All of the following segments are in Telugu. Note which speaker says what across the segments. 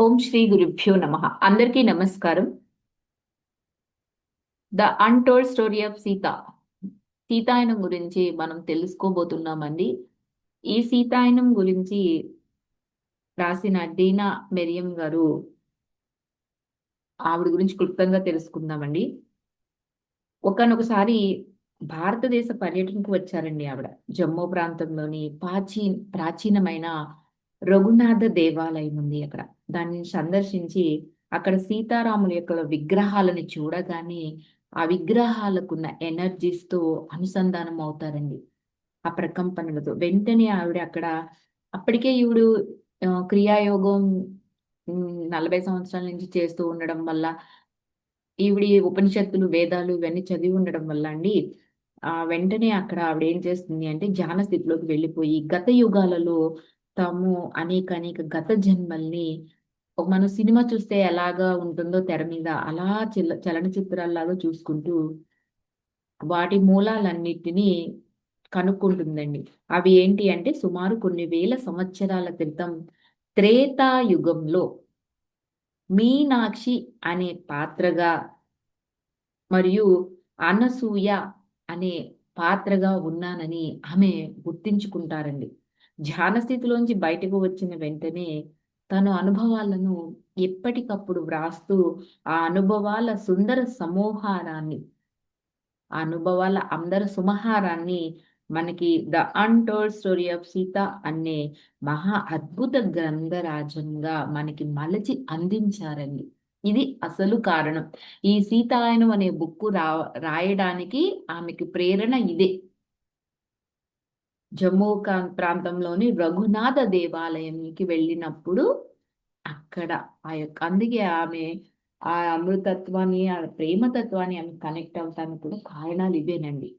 Speaker 1: ఓం శ్రీ గురుభ్యో నమ. అందరికీ నమస్కారం. The untold story of Sita. Sitayanam గురించి మనం తెలుసుకోబోతున్నామండి. ఈ సీతాయనం గురించి రాసిన డీనా మెరియం గారు ఆవిడ గురించి క్లుప్తంగా తెలుసుకుందామండి. ఒకనొకసారి భారతదేశ పర్యటనకు వచ్చారండి ఆవిడ. జమ్మూ ప్రాంతంలోని ప్రాచీన ప్రాచీనమైన రఘునాథ దేవాలయం ఉంది అక్కడ. దాన్ని సందర్శించి అక్కడ సీతారాముల యొక్క విగ్రహాలను చూడగానే ఆ విగ్రహాలకున్న ఎనర్జీస్తో అనుసంధానం అవుతారండి ఆ ప్రకంపనలతో. వెంటనే ఆవిడ అక్కడ అప్పటికే ఈవిడు క్రియాయోగం నలభై సంవత్సరాల నుంచి చేస్తూ ఉండడం వల్ల ఈవిడి ఉపనిషత్తులు వేదాలు ఇవన్నీ చదివి ఉండడం వల్ల అండి ఆ వెంటనే అక్కడ ఆవిడ ఏం చేస్తుంది అంటే ధ్యాన స్థితిలోకి వెళ్ళిపోయి గత యుగాలలో తాము అనేక అనేక గత జన్మల్ని. ఒక మనం సినిమా చూస్తే ఎలాగా ఉంటుందో తెర మీద అలా చల చలనచిత్రాల్లాగా చూసుకుంటూ వాటి మూలాలన్నిటినీ కనుక్కుంటుందండి. అవి ఏంటి అంటే సుమారు కొన్ని వేల సంవత్సరాల క్రితం త్రేతాయుగంలో మీనాక్షి అనే పాత్రగా మరియు అనసూయ అనే పాత్రగా ఉన్నానని ఆమె గుర్తించుకుంటారండి. ధ్యాన స్థితిలోంచి బయటకు వచ్చిన వెంటనే తను అనుభవాలను ఎప్పటికప్పుడు వ్రాస్తూ ఆ అనుభవాల సుందర సమూహారాన్ని ఆ అనుభవాల అందర సుమహారాన్ని మనకి the untold story of Sita అనే మహా అద్భుత గ్రంథరాజంగా మనకి మలచి అందించారండి. ఇది అసలు కారణం. ఈ సీతాయనం అనే బుక్ రా రాయడానికి ఆమెకి ప్రేరణ ఇదే. జమ్మూ కా- ప్రాంతంలోని రఘునాథ దేవాలయంకి వెళ్ళినప్పుడు అక్కడ ఆ యొక్క అందుకే ఆమె ఆ అమృతత్వాన్ని ఆ ప్రేమతత్వాన్ని ఆమె కనెక్ట్ అవుతానికి కూడా కారణాలు ఇవేనండి.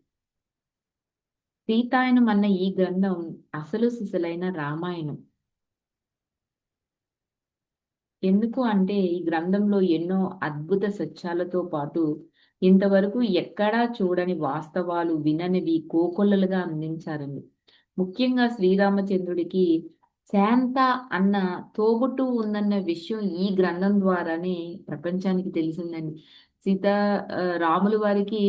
Speaker 1: సీతాయనం అన్న ఈ గ్రంథం అసలు సిసలైన రామాయణం. ఎందుకు అంటే ఈ గ్రంథంలో ఎన్నో అద్భుత సత్యాలతో పాటు ఇంతవరకు ఎక్కడా చూడని వాస్తవాలు విననివి కోకొల్లలుగా అందించారండి. ముఖ్యంగా శ్రీరామచంద్రుడికి శాంత అన్న తోబుట్టు ఉందన్న విషయం ఈ గ్రంథం ద్వారానే ప్రపంచానికి తెలిసిందండి. సీత రాములు రాముల వారికి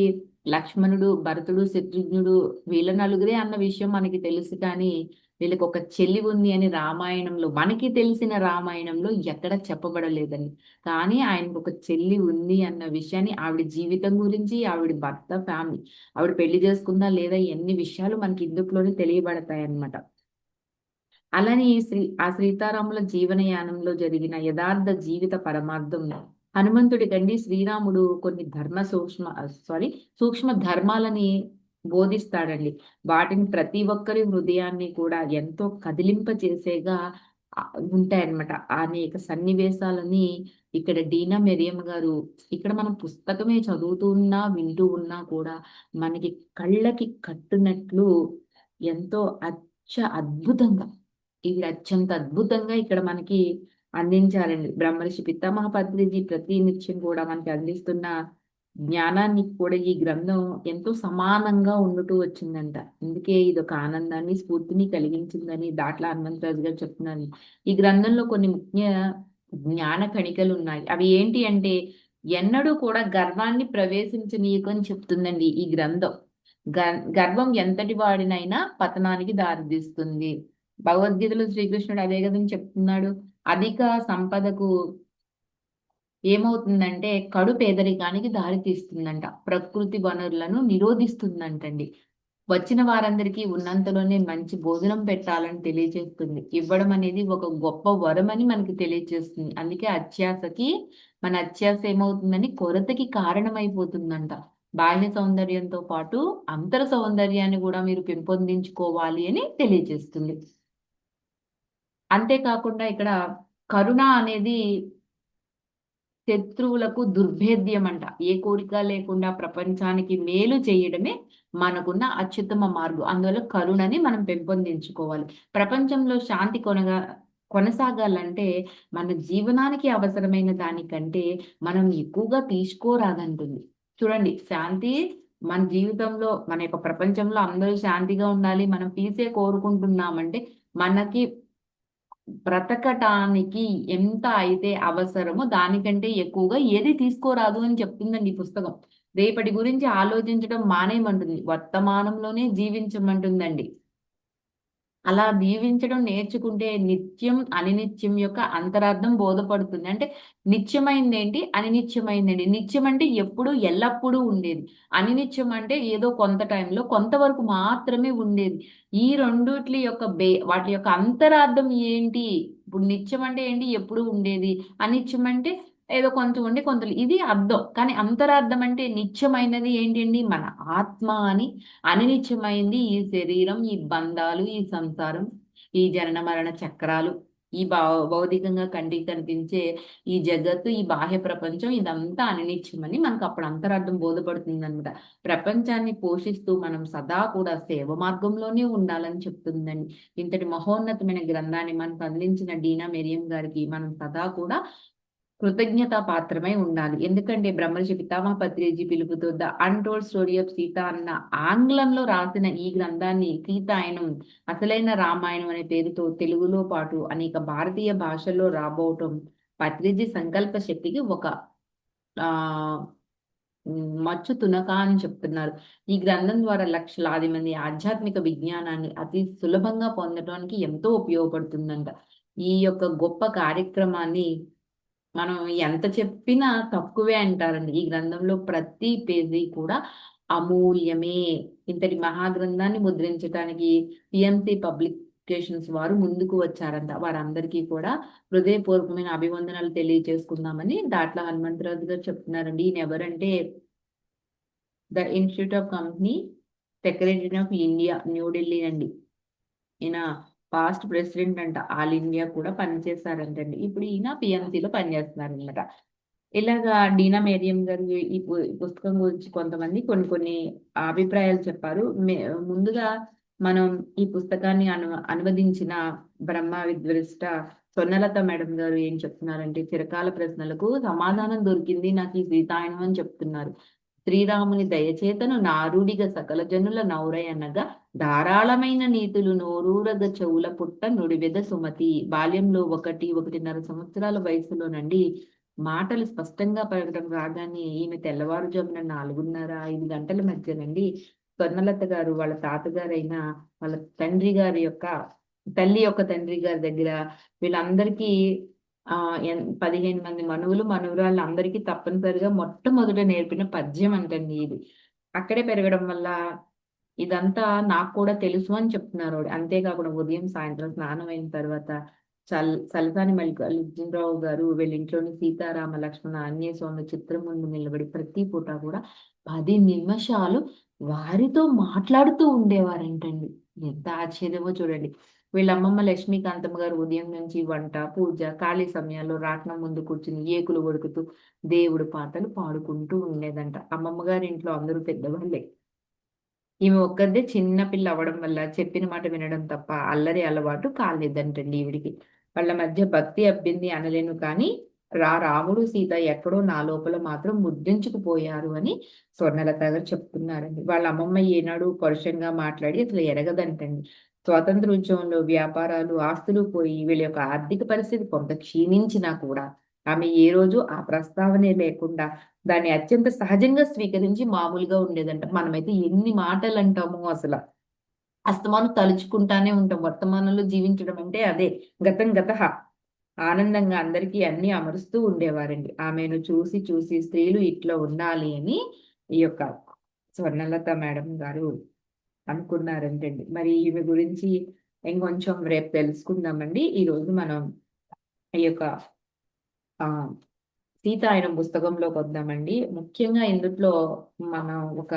Speaker 1: లక్ష్మణుడు భరతుడు శత్రుఘ్నుడు వీళ్ళ నలుగురే అన్న విషయం మనకి తెలుసు కానీ వీళ్ళకి ఒక చెల్లి ఉంది అని రామాయణంలో మనకి తెలిసిన రామాయణంలో ఎక్కడ చెప్పబడలేదని. కానీ ఆయనకు ఒక చెల్లి ఉంది అన్న విషయాన్ని ఆవిడ జీవితం గురించి ఆవిడ భర్త ఫ్యామిలీ ఆవిడ పెళ్ళి చేసుకుందా లేదా ఎన్ని విషయాలు మనకి ఇందులోనే తెలియబడతాయి అన్నమాట అలానే ఈ శ్రీ ఆ సీతారాముల జీవనయానంలో జరిగిన యథార్థ జీవిత పరమార్థం హనుమంతుడి కండి శ్రీరాముడు కొన్ని ధర్మ సూక్ష్మ సారీ సూక్ష్మ ధర్మాలని బోధిస్తాడండి. వాటిని ప్రతి ఒక్కరి హృదయాన్ని కూడా ఎంతో కదిలింప చేసేగా ఉంటాయన్నమాట. అనేక సన్నివేశాలని ఇక్కడ డీనా మెరియం గారు ఇక్కడ మనం పుస్తకమే చదువుతూ ఉన్నా వింటూ ఉన్నా కూడా మనకి కళ్ళకి కట్టునట్లు ఎంతో అచ్చ అద్భుతంగా ఇవి అత్యంత అద్భుతంగా ఇక్కడ మనకి అందించారండి. బ్రహ్మర్షి పితామహ పత్రిజీ ప్రతి నిత్యం కూడా మనకి అందిస్తున్న జ్ఞానాన్ని కూడా ఈ గ్రంథం ఎంతో సమానంగా ఉండుతూ వచ్చిందంట. అందుకే ఇది ఒక ఆనందాన్ని స్ఫూర్తిని కలిగించిందని దాట్ల హనుమంతరాజు గారు చెప్తున్నాను ఈ గ్రంథంలో కొన్ని ముఖ్య జ్ఞాన కణికలు ఉన్నాయి. అవి ఏంటి అంటే ఎన్నడూ కూడా గర్వాన్ని ప్రవేశించనీయకని చెప్తుందండి ఈ గ్రంథం. గర్వం ఎంతటి వాడినైనా పతనానికి దారితీస్తుంది. భగవద్గీతలో శ్రీకృష్ణుడు అదే కదని చెప్తున్నాడు. అధిక సంపదకు ఏమవుతుందంటే కడు పేదరికానికి దారితీస్తుందంట ప్రకృతి వనరులను నిరోధిస్తుందంటండి. వచ్చిన వారందరికీ ఉన్నంతలోనే మంచి భోజనం పెట్టాలని తెలియజేస్తుంది ఇవ్వడం అనేది ఒక గొప్ప వరం అని మనకి తెలియజేస్తుంది అందుకే అత్యాసకి మన అత్యాస ఏమవుతుందని కొరతకి కారణమైపోతుందంట. బాహ్య సౌందర్యంతో పాటు అంతర సౌందర్యాన్ని కూడా మీరు పెంపొందించుకోవాలి అని తెలియజేస్తుంది అంతేకాకుండా ఇక్కడ కరుణ అనేది శత్రువులకు దుర్భేద్యం అంట ఏ కోరిక లేకుండా ప్రపంచానికి మేలు చేయడమే మనకున్న అత్యుత్తమ మార్గం. అందువల్ల కరుణని మనం పెంపొందించుకోవాలి. ప్రపంచంలో శాంతి కొనగా కొనసాగాలంటే మన జీవనానికి అవసరమైన దానికంటే మనం ఎక్కువగా తీసుకోరాదంటుంది. చూడండి శాంతి మన జీవితంలో మన యొక్క ప్రపంచంలో అందరూ శాంతిగా ఉండాలి మనం పీసే కోరుకుంటున్నామంటే మనకి బ్రతకటానికి ఎంత అయితే అవసరమో దానికంటే ఎక్కువగా ఏది తీసుకోరాదు అని చెప్తుందండి ఈ పుస్తకం. రేపటి గురించి ఆలోచించడం మానేయమంటుంది వర్తమానంలోనే జీవించమంటుందండి. అలా దీవించడం నేర్చుకుంటే నిత్యం అనినిత్యం యొక్క అంతరార్థం బోధపడుతుంది. అంటే నిత్యమైంది ఏంటి అనినిత్యమైందండి. నిత్యం అంటే ఎప్పుడు ఎల్లప్పుడూ ఉండేది. అనినిత్యం అంటే ఏదో కొంత టైంలో కొంతవరకు మాత్రమే ఉండేది. ఈ రెండుట్లి యొక్క బే వాటి యొక్క అంతరార్థం ఏంటి? ఇప్పుడు నిత్యం అంటే ఏంటి? ఎప్పుడు ఉండేది. అనిత్యం అంటే ఏదో కొంచెం ఉండి కొంత ఇది అర్థం. కానీ అంతరార్థం అంటే నిత్యమైనది ఏంటండి? మన ఆత్మ అని. అనినిత్యమైంది ఈ శరీరం ఈ బంధాలు ఈ సంసారం ఈ జనన మరణ చక్రాలు. ఈ భౌతికంగా కంటికి కనిపించే ఈ జగత్తు ఈ బాహ్య ప్రపంచం ఇదంతా అనినిత్యమని మనకు అప్పుడు అంతరార్థం బోధపడుతుంది అనమాట ప్రపంచాన్ని పోషిస్తూ మనం సదా కూడా సేవ మార్గంలోనే ఉండాలని చెప్తుందండి. ఇంతటి మహోన్నతమైన గ్రంథాన్ని మనకు అందించిన డీనా మెరియం గారికి మనం సదా కూడా కృతజ్ఞతా పాత్రమై ఉండాలి. ఎందుకంటే బ్రహ్మర్షి పితామహ పత్రిజీ పిలుపుతో the untold story of Sita అన్న ఆంగ్లంలో రాసిన ఈ గ్రంథాన్ని సీతాయనం అసలైన రామాయణం అనే పేరుతో తెలుగులో పాటు అనేక భారతీయ భాషల్లో రాబోవటం పత్రిజీ సంకల్ప శక్తికి ఒక ఆ మచ్చు తునక అని చెప్తున్నారు. ఈ గ్రంథం ద్వారా లక్షలాది మంది ఆధ్యాత్మిక విజ్ఞానాన్ని అతి సులభంగా పొందడానికి ఎంతో ఉపయోగపడుతుందంట. ఈ యొక్క గొప్ప కార్యక్రమాన్ని మనం ఎంత చెప్పినా తక్కువే అంటారండి. ఈ గ్రంథంలో ప్రతి పేజీ కూడా అమూల్యమే. ఇంతటి మహాగ్రంథాన్ని ముద్రించడానికి పిఎంసి పబ్లికేషన్స్ వారు ముందుకు వచ్చారంట. వారందరికీ కూడా హృదయపూర్వకమైన అభివందనాలు తెలియజేసుకుందామని దాట్ల హనుమంతరాజు గారు చెప్తున్నారండి. ఈయన ఎవరంటే the institute of company secretary of India New Delhi అండి ఈయన పాస్ట్ ప్రెసిడెంట్ అంట. ఆల్ ఇండియా కూడా పనిచేస్తారంటండి. ఇప్పుడు ఈయన పిఎంసీలో పనిచేస్తున్నారు అనమాట ఇలాగా డీనా మేరియం గారు ఈ పుస్తకం గురించి కొంతమంది కొన్ని కొన్ని అభిప్రాయాలు చెప్పారు. ముందుగా మనం ఈ పుస్తకాన్ని అను అనువదించిన బ్రహ్మ విద్వరిష్ట సొన్నలత మేడం గారు ఏం చెప్తున్నారంటే చిరకాల ప్రశ్నలకు సమాధానం దొరికింది నాకు ఈ సీతాయనం అని చెప్తున్నారు. శ్రీరాముని దయచేతను నారుడిగా సకల జనుల నౌరయనగా ధారాళమైన నీతులు నోరూరగ చెవుల పుట్ట నుడివెద సుమతి. బాల్యంలో ఒకటి ఒకటిన్నర సంవత్సరాల వయసులోనండి మాటలు స్పష్టంగా పలకడం రాగానే ఈమె తెల్లవారుజామున నాలుగున్నర ఐదు గంటల మధ్యనండి స్వర్ణలత గారు వాళ్ళ తాతగారైన వాళ్ళ తండ్రి గారి యొక్క తల్లి యొక్క తండ్రి గారి దగ్గర వీళ్ళందరికీ ఆ పదిహేను మంది మనువులు మనువురాళ్ళు అందరికీ తప్పనిసరిగా మొట్టమొదట నేర్పిన పద్యం అంటండి ఇది. అక్కడే పెరగడం వల్ల ఇదంతా నాకు కూడా తెలుసు అని చెప్తున్నారు అంతేకాకుండా ఉదయం సాయంత్రం స్నానం అయిన తర్వాత చల్ సలసాని మల్లికార్జునరావు గారు వీళ్ళ ఇంట్లోని సీతారామ లక్ష్మణ ఆంజనేయ స్వామి చిత్రం ముందు నిలబడి ప్రతి పూట కూడా పది నిమిషాలు వారితో మాట్లాడుతూ ఉండేవారంటండి. ఎంత ఆశ్చర్యమో చూడండి. వీళ్ళ అమ్మమ్మ లక్ష్మీకాంతమ్మ గారు ఉదయం నుంచి వంట పూజ ఖాళీ సమయాల్లో రాట్నం ముందు కూర్చుని ఏకులు కొడుకుతూ దేవుడు పాటలు పాడుకుంటూ ఉండేదంట. అమ్మమ్మ గారి ఇంట్లో అందరూ పెద్దవాళ్ళే. ఈమె ఒక్కదే చిన్న పిల్ల అవ్వడం వల్ల చెప్పిన మాట వినడం తప్ప అల్లరి అలవాటు కాలేదంటండి ఈవిడికి. వాళ్ళ మధ్య భక్తి అబ్బింది అనలేను కానీ రా రాముడు సీత ఎక్కడో నా లోపల మాత్రం ముద్రించుకుపోయారు అని స్వర్ణలత గారు చెప్తున్నారండి. వాళ్ళ అమ్మమ్మ ఏనాడు పరుషంగా మాట్లాడి అసలు ఎరగదంటండి. స్వాతంత్ర ఉద్యమంలో వ్యాపారాలు ఆస్తులు పోయి వీళ్ళ యొక్క ఆర్థిక పరిస్థితి కొంత క్షీణించినా కూడా ఆమె ఏ రోజు ఆ ప్రస్తావనే లేకుండా దాన్ని అత్యంత సహజంగా స్వీకరించి మామూలుగా ఉండేదంట. మనమైతే ఎన్ని మాటలు అంటామో అసలు. అస్తమానం తలుచుకుంటానే ఉంటాం. వర్తమానంలో జీవించడం అంటే అదే. గతం గత. ఆనందంగా అందరికీ అన్ని అమరుస్తూ ఉండేవారండి. ఆమెను చూసి చూసి స్త్రీలు ఇట్లా ఉండాలి అని ఈ యొక్క స్వర్ణలత మేడం గారు అనుకున్నారంటండి. మరి ఈమె గురించి ఇంకొంచెం రేపు తెలుసుకుందామండి. ఈరోజు మనం ఈ యొక్క ఆ సీతాయనం పుస్తకంలోకి వద్దామండి. ముఖ్యంగా ఇందుట్లో మనం ఒక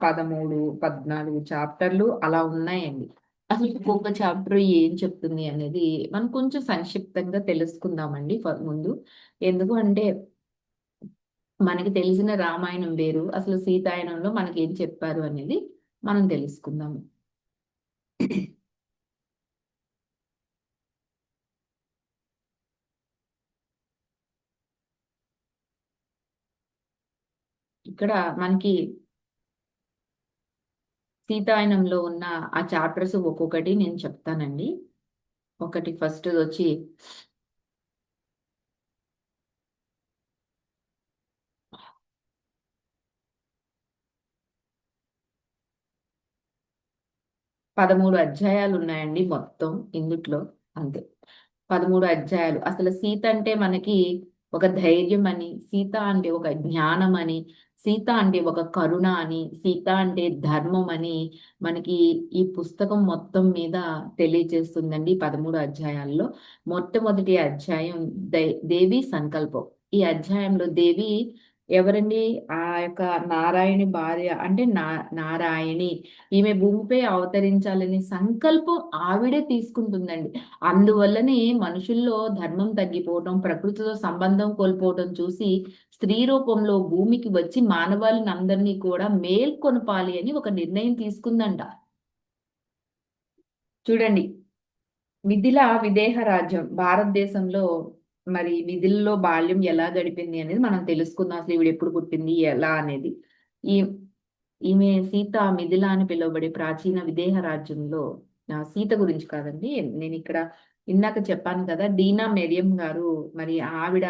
Speaker 1: పదమూడు పద్నాలుగు చాప్టర్లు అలా ఉన్నాయండి. అసలు ఒక్కొక్క చాప్టర్ ఏం చెప్తుంది అనేది మనం కొంచెం సంక్షిప్తంగా తెలుసుకుందామండి ముందు. ఎందుకు అంటే మనకి తెలిసిన రామాయణం వేరు. అసలు సీతాయనంలో మనకి ఏం చెప్పారు అనేది మనం తెలుసుకుందాము. ఇక్కడ మనకి సీతాయనంలో ఉన్న ఆ చాప్టర్స్ ఒక్కొక్కటి నేను చెప్తానండి. ఒకటి ఫస్ట్ వచ్చి పదమూడు అధ్యాయాలు ఉన్నాయండి మొత్తం ఇందుట్లో. అంతే. పదమూడు అధ్యాయాలు. అసలు సీత అంటే మనకి ఒక ధైర్యం అని సీత అంటే ఒక జ్ఞానం అని సీత అంటే ఒక కరుణ అని సీత అంటే ధర్మం అని మనకి ఈ పుస్తకం మొత్తం మీద తెలియజేస్తుందండి పదమూడు అధ్యాయాల్లో. మొట్టమొదటి అధ్యాయం దేవి సంకల్పం. ఈ అధ్యాయంలో దేవి ఎవరండి? ఆ యొక్క నారాయణి భార్య అంటే నా నారాయణి. ఈమె భూమిపై అవతరించాలని సంకల్పం ఆవిడే తీసుకుంటుందండి. అందువల్లనే మనుషుల్లో ధర్మం తగ్గిపోవటం ప్రకృతితో సంబంధం కోల్పోవటం చూసి స్త్రీ రూపంలో భూమికి వచ్చి మానవాళిని అందరినీ కూడా మేల్కొనపాలి అని ఒక నిర్ణయం తీసుకుందంట. చూడండి. మిథిల విదేహ రాజ్యం. భారతదేశంలో మరి విధుల్లో బాల్యం ఎలా గడిపింది అనేది మనం తెలుసుకుందాం. అసలు ఈవిడ ఎప్పుడు పుట్టింది ఎలా అనేది. ఈ ఈమె సీత మిథిల అని పిలువబడే ప్రాచీన విదేహ రాజ్యంలో సీత గురించి కాదండి. నేను ఇక్కడ ఇందాక చెప్పాను కదా డీనా మెరియం గారు మరి ఆవిడ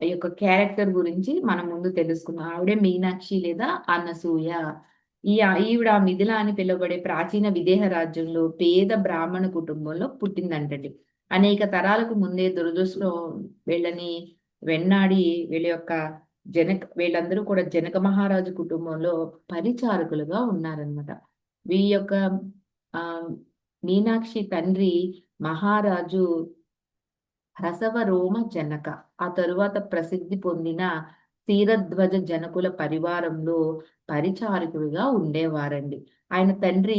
Speaker 1: యొక్క క్యారెక్టర్ గురించి మనం ముందు తెలుసుకుందాం. ఆవిడే మీనాక్షి లేదా అన్నసూయ ఈ ఈవిడ మిథిల అని పిలువబడే ప్రాచీన విదేహ రాజ్యంలో పేద బ్రాహ్మణ కుటుంబంలో పుట్టిందంటండి. అనేక తరాలకు ముందే దురదృష్టం వీళ్ళని వెన్నాడి వీళ్ళ యొక్క జనక వీళ్ళందరూ కూడా జనక మహారాజు కుటుంబంలో పరిచారకులుగా ఉన్నారనమాట వీ యొక్క ఆ మీనాక్షి తండ్రి మహారాజు రసవరోమ రోమ జనక. ఆ తరువాత ప్రసిద్ధి పొందిన తీరధ్వజ జనకుల పరివారంలో పరిచారకుడిగా ఉండేవారండి. ఆయన తండ్రి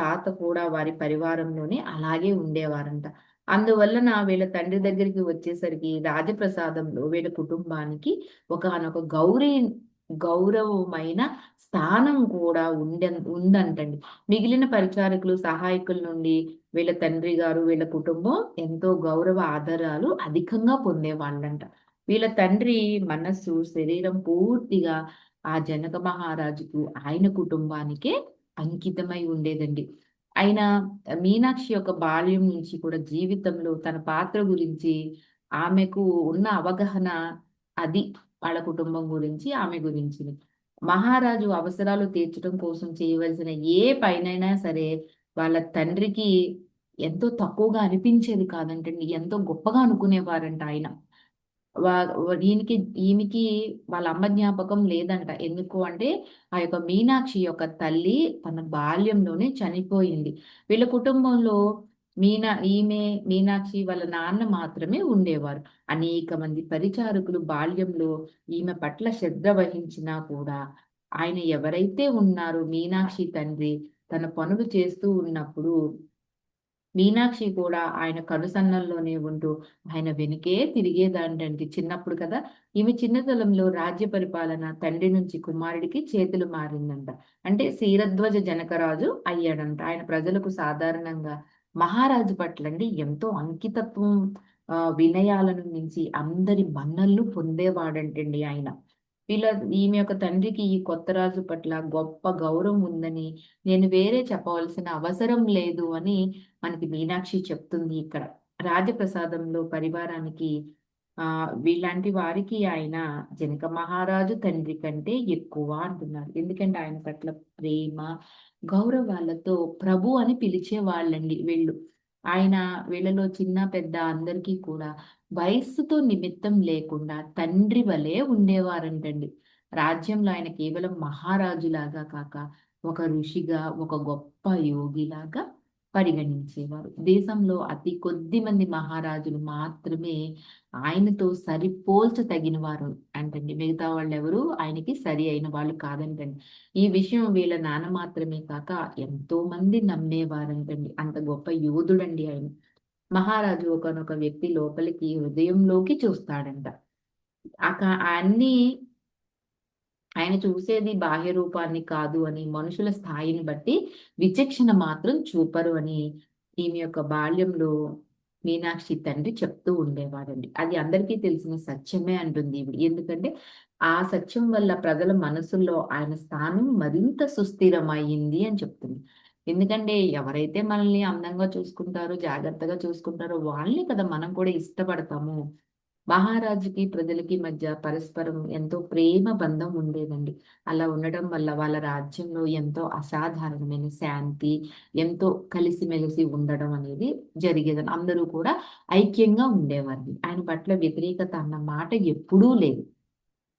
Speaker 1: తాత కూడా వారి పరివారంలోనే అలాగే ఉండేవారంట. అందువలన వీళ్ళ తండ్రి దగ్గరికి వచ్చేసరికి రాజప్రసాదంలో వీళ్ళ కుటుంబానికి ఒకనొక గౌరీ గౌరవమైన స్థానం కూడా ఉండ ఉందంటండి. మిగిలిన పరిచారకులు సహాయకుల నుండి వీళ్ళ తండ్రి గారు వీళ్ళ కుటుంబం ఎంతో గౌరవ ఆధారాలు అధికంగా పొందేవాళ్ళంట. వీళ్ళ తండ్రి మనస్సు శరీరం పూర్తిగా ఆ జనక మహారాజుకు ఆయన కుటుంబానికే అంకితమై ఉండేదండి. ఆయన మీనాక్షి యొక్క బాల్యం నుంచి కూడా జీవితంలో తన పాత్ర గురించి ఆమెకు ఉన్న అవగాహన అది వాళ్ళ కుటుంబం గురించి ఆమె గురించి మహారాజు అవసరాలు తీర్చడం కోసం చేయవలసిన ఏ పైనైనా సరే వాళ్ళ తండ్రికి ఎంతో తక్కువగా అనిపించేది కాదంటండి. ఎంతో గొప్పగా అనుకునేవారంట ఆయన. ఈయనకి ఈమెకి వాళ్ళ అమ్మ జ్ఞాపకం లేదంట. ఎందుకు అంటే ఆ యొక్క మీనాక్షి యొక్క తల్లి తన బాల్యంలోనే చనిపోయింది. వీళ్ళ కుటుంబంలో మీనా ఈమె మీనాక్షి వాళ్ళ నాన్న మాత్రమే ఉండేవారు. అనేక మంది పరిచారకులు బాల్యంలో ఈమె పట్ల శ్రద్ధ వహించినా కూడా ఆయన ఎవరైతే ఉన్నారో మీనాక్షి తండ్రి తన పనులు చేస్తూ ఉన్నప్పుడు మీనాక్షి కూడా ఆయన కనుసన్నల్లోనే ఉంటూ ఆయన వెనుకే తిరిగేదాంటండి చిన్నప్పుడు కదా. ఈమె చిన్నతనంలో రాజ్య పరిపాలన తండ్రి నుంచి కుమారుడికి చేతులు మారిందంట. అంటే శీరధ్వజ జనకరాజు అయ్యాడంట. ఆయన ప్రజలకు సాధారణంగా మహారాజు పట్ల అండి ఎంతో అంకితత్వం వినయాలను మించి అందరి మన్నళ్ళు పొందేవాడంటండి ఆయన. వీళ్ళ ఈమె యొక్క తండ్రికి ఈ కొత్త రాజు పట్ల గొప్ప గౌరవం ఉందని నేను వేరే చెప్పవలసిన అవసరం లేదు అని మనకి మీనాక్షి చెప్తుంది ఇక్కడ. రాజప్రసాదంలో పరివారానికి ఆ వీళ్ళంటి వారికి ఆయన జనక మహారాజు తండ్రి కంటే ఎక్కువ అంటున్నారు. ఎందుకంటే ఆయన పట్ల ప్రేమ గౌరవాలతో ప్రభు అని పిలిచే వాళ్ళండి వీళ్ళు. ఆయన వీళ్ళలో చిన్న పెద్ద అందరికీ కూడా వయస్సుతో నిమిత్తం లేకుండా తండ్రి వలె ఉండేవారంటండి. రాజ్యంలో ఆయన కేవలం మహారాజులాగా కాక ఒక ఋషిగా ఒక గొప్ప యోగిలాగా పరిగణించేవారు. దేశంలో అతి కొద్ది మంది మహారాజులు మాత్రమే ఆయనతో సరిపోల్చదగిన వారు అంటండి. మిగతా వాళ్ళు ఎవరు ఆయనకి సరి అయిన వాళ్ళు కాదంటండి. ఈ విషయం వీళ్ళ నాన్న మాత్రమే కాక ఎంతో మంది నమ్మేవారంటండి. అంత గొప్ప యోధుడండి ఆయన. మహారాజు ఒకనొక వ్యక్తి లోపలికి హృదయంలోకి చూస్తాడంట. అక అన్ని ఆయన చూసేది బాహ్య రూపాన్ని కాదు అని మనుషుల స్థాయిని బట్టి విచక్షణ మాత్రం చూపరు అని ఈమె యొక్క బాల్యంలో మీనాక్షి తండ్రి చెప్తూ ఉండేవాడండి అది అందరికీ తెలిసిన సత్యమే అంటుంది ఇవి ఎందుకంటే ఆ సత్యం వల్ల ప్రజల మనసుల్లో ఆయన స్థానం మరింత సుస్థిరమైంది అని చెప్తుంది. ఎందుకంటే ఎవరైతే మనల్ని అందంగా చూసుకుంటారో జాగ్రత్తగా చూసుకుంటారో వాళ్ళని కదా మనం కూడా ఇష్టపడతాము. మహారాజుకి ప్రజలకి మధ్య పరస్పరం ఎంతో ప్రేమ బంధం ఉండేదండి. అలా ఉండడం వల్ల వాళ్ళ రాజ్యంలో ఎంతో అసాధారణమైన శాంతి ఎంతో కలిసిమెలిసి ఉండడం అనేది జరిగేది అందరూ కూడా ఐక్యంగా ఉండేవారు ఆయన పట్ల వ్యతిరేకత అన్న మాట ఎప్పుడూ లేదు.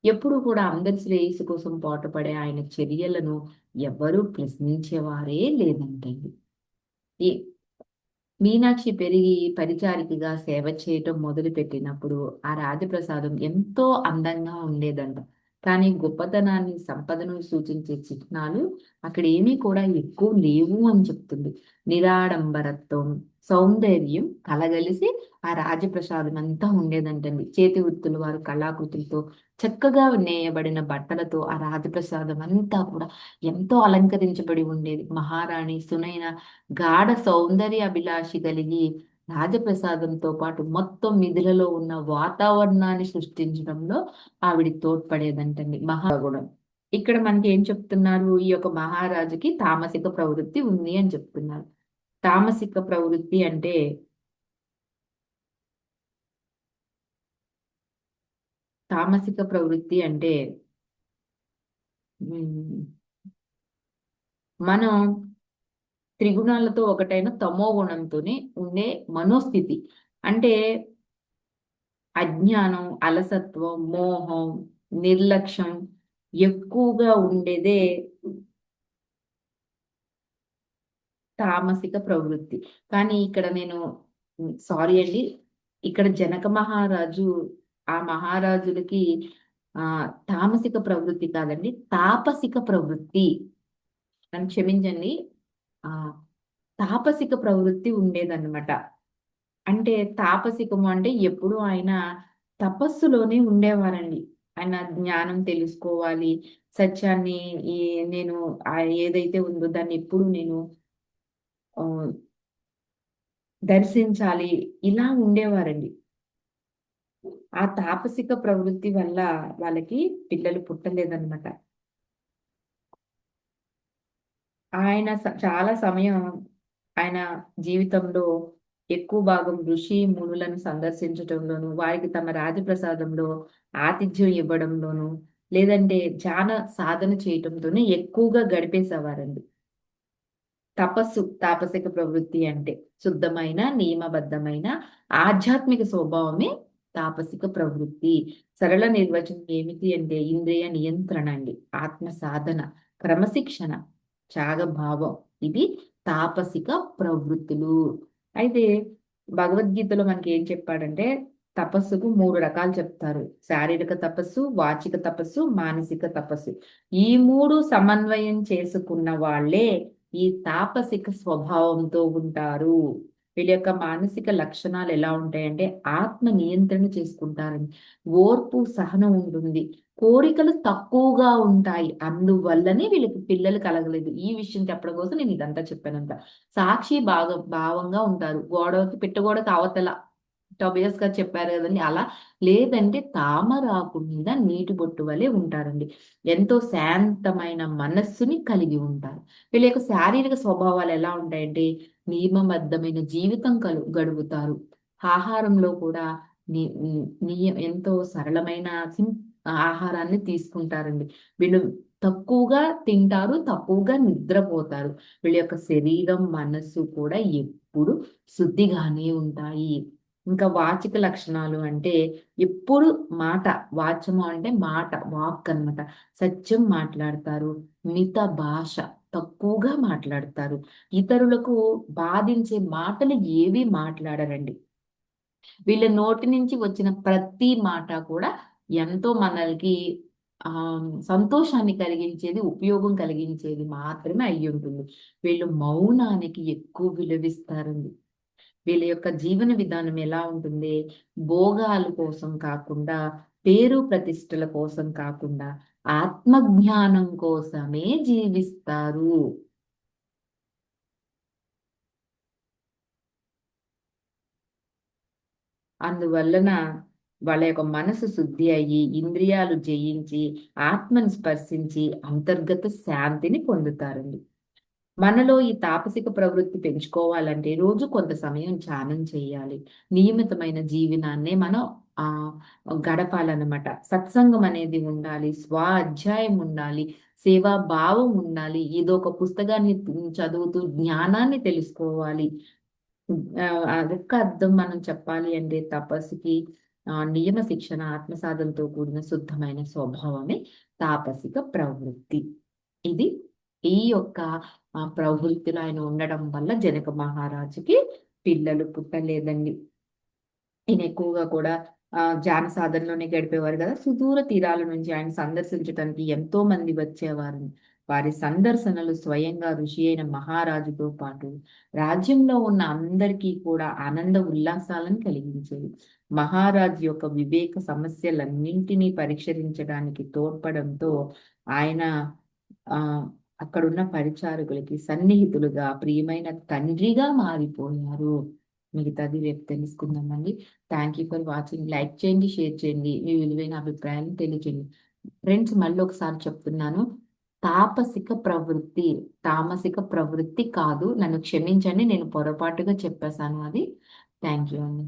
Speaker 1: ఎప్పుడు కూడా అందరి శ్రేయస్సు కోసం పాటుపడే ఆయన చర్యలను ఎవరూ ప్రశ్నించేవారే లేదంటండి. ఈ మీనాక్షి పెరిగి పరిచారికగా సేవ చేయటం మొదలుపెట్టినప్పుడు ఆ రాజప్రసాదం ఎంతో అందంగా ఉండేదంట. కానీ గొప్పతనాన్ని సంపదను సూచించే చిహ్నాలు అక్కడ ఏమీ కూడా ఎక్కువ లేవు అని చెప్తుంది. నిరాడంబరత్వం సౌందర్యం కలగలిసి ఆ రాజప్రసాదం అంతా ఉండేదంటండి. చేతి వృత్తులు వారు కళాకృతులతో చక్కగా నేయబడిన బట్టలతో ఆ రాజప్రసాదం అంతా కూడా ఎంతో అలంకరించబడి ఉండేది. మహారాణి సునైన గాఢ సౌందర్య అభిలాషి కలిగి రాజప్రసాదంతో పాటు మొత్తం నిధులలో ఉన్న వాతావరణాన్ని సృష్టించడంలో ఆవిడ తోడ్పడేదంటండి. మహాగుణం ఇక్కడ మనకి ఏం చెప్తున్నారు? ఈ యొక్క మహారాజుకి తామసిక ప్రవృత్తి ఉంది అని చెప్తున్నారు. తామసిక ప్రవృత్తి అంటే తామసిక ప్రవృత్తి అంటే మనం త్రిగుణాలతో ఒకటైన తమో గుణంతోనే ఉండే మనోస్థితి. అంటే అజ్ఞానం అలసత్వం మోహం నిర్లక్ష్యం ఎక్కువగా ఉండేదే తామసిక ప్రవృత్తి. కానీ ఇక్కడ నేను సారీ అండి ఇక్కడ జనక మహారాజు ఆ మహారాజులకి ఆ తామసిక ప్రవృత్తి కాదండి తాపసిక ప్రవృత్తి నన్ను క్షమించండి. ఆ తాపసిక ప్రవృత్తి ఉండేదన్నమాట. అంటే తాపసికము అంటే ఎప్పుడు ఆయన తపస్సులోనే ఉండేవారండి. ఆయన జ్ఞానం తెలుసుకోవాలి సత్యాన్ని ఈ నేను ఏదైతే ఉందో దాన్ని ఎప్పుడు నేను దర్శించాలి ఇలా ఉండేవారండి. ఆ తాపసిక ప్రవృత్తి వల్ల వాళ్ళకి పిల్లలు పుట్టలేదన్నమాట. ఆయన చాలా సమయం ఆయన జీవితంలో ఎక్కువ భాగం ఋషి మునులను సందర్శించడంలోను వారికి తమ రాజప్రసాదంలో ఆతిథ్యం ఇవ్వడంలోను లేదంటే ధ్యాన సాధన చేయటంతోనే ఎక్కువగా గడిపేసేవారండి. తపస్సు తాపసిక ప్రవృత్తి అంటే శుద్ధమైన నియమబద్ధమైన ఆధ్యాత్మిక స్వభావమే తాపసిక ప్రవృత్తి. సరళ నిర్వచనం ఏమిటి అంటే ఇంద్రియ నియంత్రణ అండి. ఆత్మ సాధన క్రమశిక్షణ త్యాగభావం. ఇది తాపసిక ప్రవృత్తులు. అయితే భగవద్గీతలో మనకి ఏం చెప్పాడంటే తపస్సుకు మూడు రకాలు చెప్తారు. శారీరక తపస్సు వాచిక తపస్సు మానసిక తపస్సు. ఈ మూడు సమన్వయం చేసుకున్న వాళ్ళే ఈ తాపసిక స్వభావంతో ఉంటారు. వీళ్ళ యొక్క మానసిక లక్షణాలు ఎలా ఉంటాయంటే ఆత్మ నియంత్రణ చేసుకుంటారని. ఓర్పు సహనం ఉంటుంది. కోరికలు తక్కువగా ఉంటాయి. అందువల్లనే వీళ్ళకి పిల్లలు కలగలేదు. ఈ విషయం చెప్పడం కోసం నేను ఇదంతా చెప్పానంత సాక్షి బాగా భావంగా ఉంటారు. గోడకి పెట్టగోడకి అవతల. టబియస్గా చెప్పారు కదండి అలా. లేదంటే తామరాకు మీద నీటి బొట్టు వలె ఉంటారండి. ఎంతో శాంతమైన మనస్సుని కలిగి ఉంటారు. వీళ్ళ యొక్క శారీరక స్వభావాలు ఎలా ఉంటాయంటే నియమబద్ధమైన జీవితం కలు గడుపుతారు. ఆహారంలో కూడా ఎంతో సరళమైన ఆహారాన్ని తీసుకుంటారండి. వీళ్ళు తక్కువగా తింటారు తక్కువగా నిద్రపోతారు. వీళ్ళ యొక్క శరీరం మనస్సు కూడా ఎప్పుడు శుద్ధిగానే ఉంటాయి. ఇంకా వాచిక లక్షణాలు అంటే ఎప్పుడు మాట వాచము అంటే మాట వాక్ అనమాట సత్యం మాట్లాడతారు. మిత భాష. తక్కువగా మాట్లాడతారు. ఇతరులకు బాధించే మాటలు ఏవి మాట్లాడరండి. వీళ్ళ నోటి నుంచి వచ్చిన ప్రతి మాట కూడా ఎంతో మనల్కి ఆ సంతోషాన్ని కలిగించేది ఉపయోగం కలిగించేది మాత్రమే అయ్యి ఉంటుంది. వీళ్ళు మౌనానికి ఎక్కువ విలువిస్తారండి. వీళ్ళ యొక్క జీవన విధానం ఎలా ఉంటుంది? భోగాల కోసం కాకుండా పేరు ప్రతిష్టల కోసం కాకుండా ఆత్మజ్ఞానం కోసమే జీవిస్తారు. అందువలన వాళ్ళ యొక్క మనసు శుద్ధి అయ్యి ఇంద్రియాలు జయించి ఆత్మను స్పర్శించి అంతర్గత శాంతిని పొందుతారండి. మనలో ఈ తాపసిక ప్రవృత్తి పెంచుకోవాలంటే రోజు కొంత సమయం ధ్యానం చేయాలి. నియమితమైన జీవనాన్నే మనం ఆ గడపాలన్నమాట. సత్సంగం అనేది ఉండాలి స్వ అధ్యాయం ఉండాలి సేవా భావం ఉండాలి ఏదో ఒక పుస్తకాన్ని చదువుతూ జ్ఞానాన్ని తెలుసుకోవాలి. అదొక్క అర్థం మనం చెప్పాలి అంటే తపస్సుకి ఆ నియమ శిక్షణ ఆత్మసాధనతో కూడిన శుద్ధమైన స్వభావమే తాపసిక ప్రవృత్తి. ఇది ఈ యొక్క ప్రవృత్తిలో ఆయన ఉండడం వల్ల జనక మహారాజుకి పిల్లలు పుట్టలేదండి. ఈయన ఎక్కువగా కూడా ఆ ధ్యాన సాధనలోనే గడిపేవారు కదా. సుదూర తీరాల నుంచి ఆయన సందర్శించడానికి ఎంతో మంది వచ్చేవారు. వారి సందర్శనలు స్వయంగా ఋషి అయిన మహారాజుతో పాటు రాజ్యంలో ఉన్న అందరికీ కూడా ఆనంద ఉల్లాసాలను కలిగించేవి. మహారాజు యొక్క వివేక సమస్యలన్నింటినీ పరిష్కరించడానికి తోడ్పడంతో ఆయన ఆ అక్కడున్న పరిచారకులకి సన్నిహితులుగా ప్రియమైన తండ్రిగా మారిపోయారు. మిగతాది రేపు తెలుసుకుందామండి. Thank you for watching like చేయండి షేర్ చేయండి. మీ విలువైన అభిప్రాయాలను తెలియజేయండి. ఫ్రెండ్స్ మళ్ళీ ఒకసారి చెప్తున్నాను. తాపసిక ప్రవృత్తి తామసిక ప్రవృత్తి కాదు. నన్ను క్షమించండి నేను పొరపాటుగా చెప్పేశాను అది. థ్యాంక్ యూ అండి.